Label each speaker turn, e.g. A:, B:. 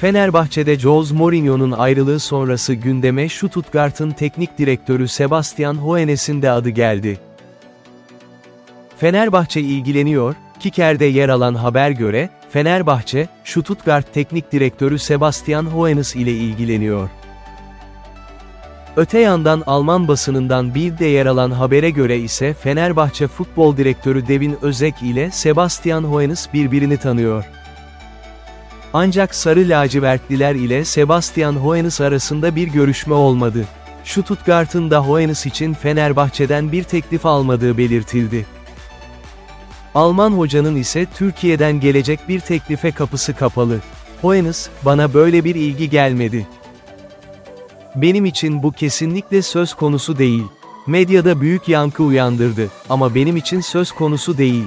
A: Fenerbahçe'de Jose Mourinho'nun ayrılığı sonrası gündeme Stuttgart'ın teknik direktörü Sebastian Hoeneß'in de adı geldi. Fenerbahçe ilgileniyor, Kiker'de yer alan haber göre, Fenerbahçe, Stuttgart teknik direktörü Sebastian Hoeneß ile ilgileniyor. Öte yandan Alman basınından bir de yer alan habere göre ise Fenerbahçe futbol direktörü Devin Özek ile Sebastian Hoeneß birbirini tanıyor. Ancak Sarı Lacivertliler ile Sebastian Hoeneß arasında bir görüşme olmadı. Stuttgart'ın da Hoeneß için Fenerbahçe'den bir teklif almadığı belirtildi. Alman hocanın ise Türkiye'den gelecek bir teklife kapısı kapalı. Hoeneß, bana böyle bir ilgi gelmedi. Benim için bu kesinlikle söz konusu değil. Medyada büyük yankı uyandırdı ama benim için söz konusu değil.